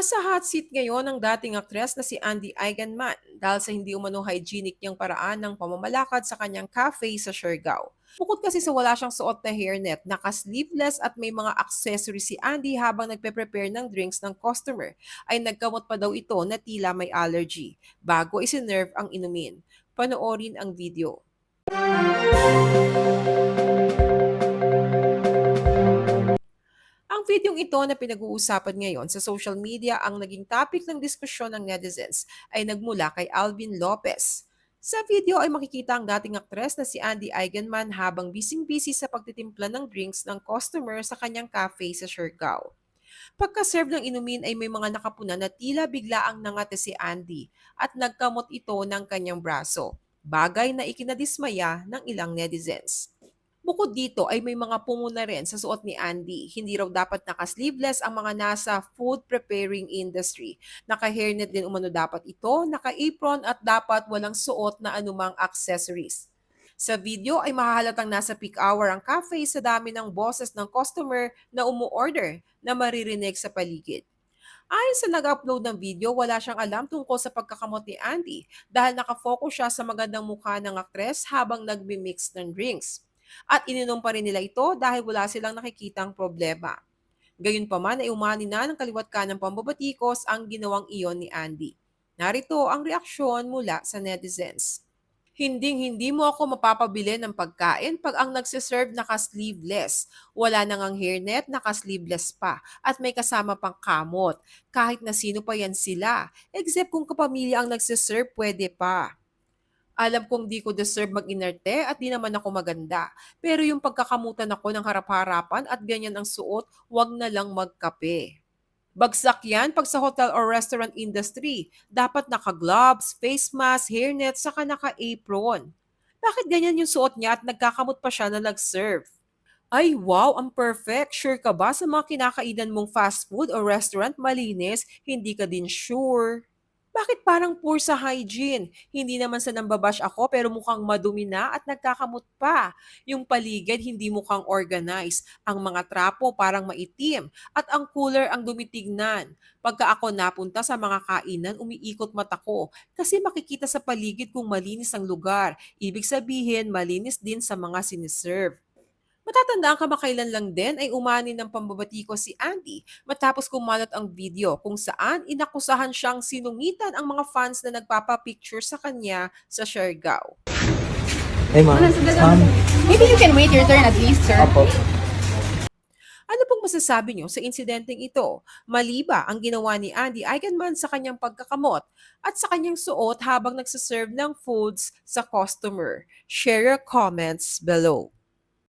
Nasa hot seat ngayon ang dating aktres na si Andy Eigenman dahil sa hindi umano hygienic niyang paraan ng pamamalakad sa kanyang cafe sa Siargao. Bukod kasi sa wala siyang suot na hairnet, naka-sleeveless at may mga accessories si Andy habang nagpe-prepare ng drinks ng customer, ay nagkamot pa daw ito na tila may allergy bago isinerve ang inumin. Panoorin ang video. Ang videong ito na pinag-uusapan ngayon sa social media ang naging topic ng diskusyon ng netizens ay nagmula kay Alvin Lopez. Sa video ay makikita ang dating aktres na si Andy Eigenman habang bising-busy sa pagtitimpla ng drinks ng customer sa kanyang cafe sa Siargao. Pagka-serve ng inumin ay may mga nakapuna na tila bigla ang nangate si Andy at nagkamot ito ng kanyang braso, bagay na ikinadismaya ng ilang netizens. Bukod dito ay may mga pumuna rin sa suot ni Andy. Hindi raw dapat naka-sleeveless ang mga nasa food preparing industry. Naka-hairnet din umano dapat ito, naka-apron at dapat walang suot na anumang accessories. Sa video ay mahahalatang nasa peak hour ang cafe sa dami ng boses ng customer na umu-order na maririnig sa paligid. Ayon sa nag-upload ng video, wala siyang alam tungkol sa pagkakamot ni Andy dahil nakafocus siya sa magandang mukha ng aktres habang nagmi-mix ng drinks. At ininom pa rin nila ito dahil wala silang nakikitang problema. Gayunpaman ay umani na ng kaliwat ka ng pambabatikos ang ginawang iyon ni Andy. Narito ang reaksyon mula sa netizens. Hinding-hindi mo ako mapapabili ng pagkain pag ang nagsiserve naka-sleeveless. Wala nang ang hairnet, naka-sleeveless pa. At may kasama pang kamot. Kahit na sino pa yan sila. Except kung kapamilya ang nagsiserve, pwede pa. Alam kong di ko deserve mag-inerte at di naman ako maganda. Pero yung pagkakamutan ako ng harap-harapan at ganyan ang suot, wag na lang magkape. Bagsak yan pag sa hotel or restaurant industry. Dapat naka-gloves, face mask, hairnet, saka naka-apron. Bakit ganyan yung suot niya at nagkakamot pa siya na nag-serve? Ay wow, ang perfect. Sure ka ba sa mga kinakainan mong fast food o restaurant malinis, hindi ka din sure? Bakit parang poor sa hygiene? Hindi naman sa nambabash ako pero mukhang madumi na at nagkakamot pa. Yung paligid hindi mukhang organized. Ang mga trapo parang maitim at ang cooler ang dumitignan. Pagka ako napunta sa mga kainan, umiikot mata ko kasi makikita sa paligid kung malinis ang lugar. Ibig sabihin, malinis din sa mga siniserve. Matatandaan kamakailan lang din ay umani ng pambabatiko si Andy matapos kumalat ang video kung saan inakusahan siyang sinungitan ang mga fans na nagpapapicture sa kanya sa Siargao. Hey, ma'am. Um, Maybe you can wait your turn at least, sir. Opo. Ano pong masasabi niyo sa insidenteng ito? Mali ba ang ginawa ni Andy Eigenman sa kanyang pagkakamot at sa kanyang suot habang nagsaserve ng foods sa customer? Share your comments below.